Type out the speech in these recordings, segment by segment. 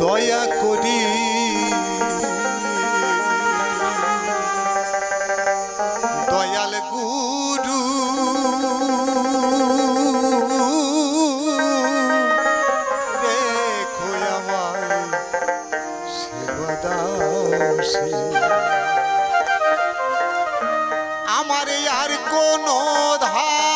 দয়া করি। দয়াল গুরু রেখো আমায় সেবা আমার আর কোনো ধার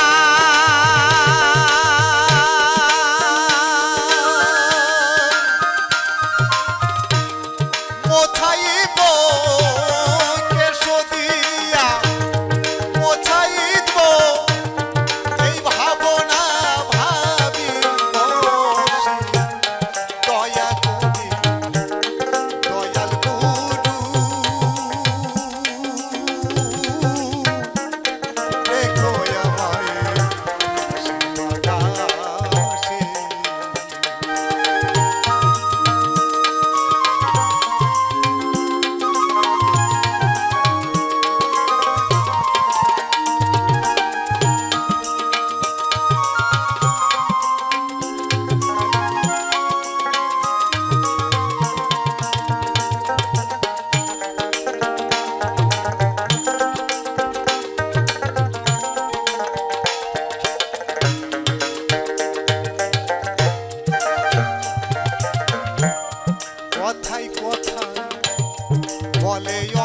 Dale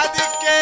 ಅದಕ್ಕೆ